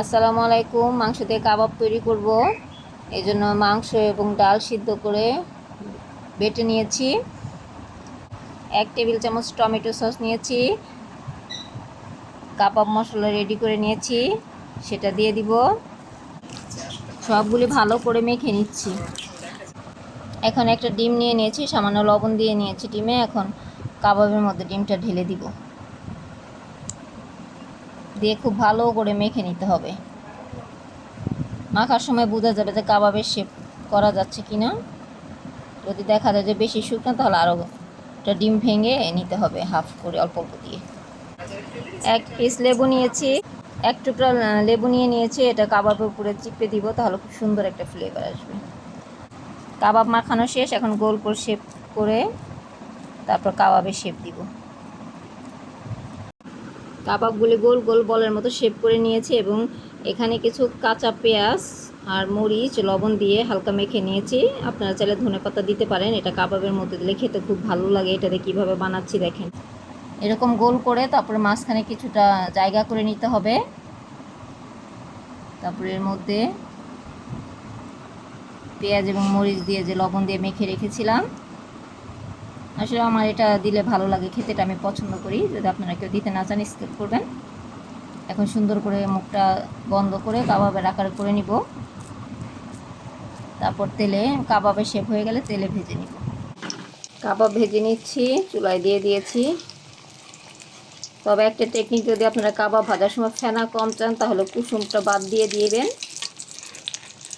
আসসালামু আলাইকুম মাংস দিয়ে কাবাব তৈরি করব। এই জন্য মাংস এবং ডাল সিদ্ধ করে বেটে নিয়েছি। এক টেবিল চামচ টমেটো সস নিয়েছি। কাবাব মশলা রেডি করে নিয়েছি। সেটা দিয়ে দিব। সবগুলি ভালো করে মেখে নিচ্ছি। এখন একটা ডিম নিয়ে নিয়েছি, সামান্য লবণ দিয়ে নিয়েছি ডিমে। এখন কাবাবের মধ্যে ডিমটা ঢেলে দিব। দিয়ে খুব ভালো করে মেখে নিতে হবে। মাখার সময় বোঝা যাবে যে কাবাবের শেপ করা যাচ্ছে কি না যদি দেখা যায় যে বেশি শুকনো, তাহলে আরও একটা ডিম ভেঙে নিতে হবে হাফ করে অল্প অল্প দিয়ে। এক পিস লেবু নিয়েছি, এক টুকরা লেবু নিয়ে নিয়েছি, এটা কাবাবের উপরে চিপে দিব, তাহলে খুব সুন্দর একটা ফ্লেভার আসবে। কাবাব মাখানো শেষ, এখন গোল করে শেপ করে তারপর কাবাবের শেপ দিব। কাবাবগুলি গোল গোল বলের মতো শেপ করে নিয়েছি এবং এখানে কিছু কাঁচা পেঁয়াজ আর মরিচ, লবণ দিয়ে হালকা মেখে নিয়েছি। আপনারা চাইলে ধনে পাতা দিতে পারেন, এটা কাবাবের মধ্যে দিলে খেতে খুব ভালো লাগে, এটাতে কীভাবে বানাচ্ছি দেখেন। এরকম গোল করে তারপরে মাঝখানে কিছুটা জায়গা করে নিতে হবে। তারপরে এর মধ্যে পেঁয়াজ এবং মরিচ দিয়ে যে লবণ দিয়ে মেখে রেখেছিলাম আসলে আমার এটা দিলে ভালো লাগে খেতে এটা আমি পছন্দ করি। যদি আপনারা কেউ দিতে না চান স্কিপ করবেন। এখন সুন্দর করে মুখটা বন্ধ করে কাবাবের আকার করে নিব। তারপর তেলে, কাবাবে শেপ হয়ে গেলে তেলে ভেজে নিব। কাবাব ভেজে নিচ্ছি, চুলায় দিয়ে দিয়েছি। তবে একটা টেকনিক যদি আপনারা কাবাব ভাজার সময় ফেনা কম চান, তাহলে কুসুমটা বাদ দিয়ে দিবেন।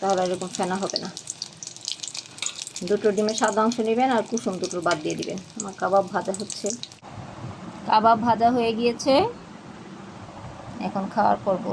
তাহলে এরকম ফেনা হবে না। দুটো ডিমের সাদা অংশ নেবেন আর কুসুম দুটো বাদ দিয়ে দিবেন। আমার কাবাব ভাজা হচ্ছে। কাবাব ভাজা হয়ে গিয়েছে। এখন খাওয়ার করব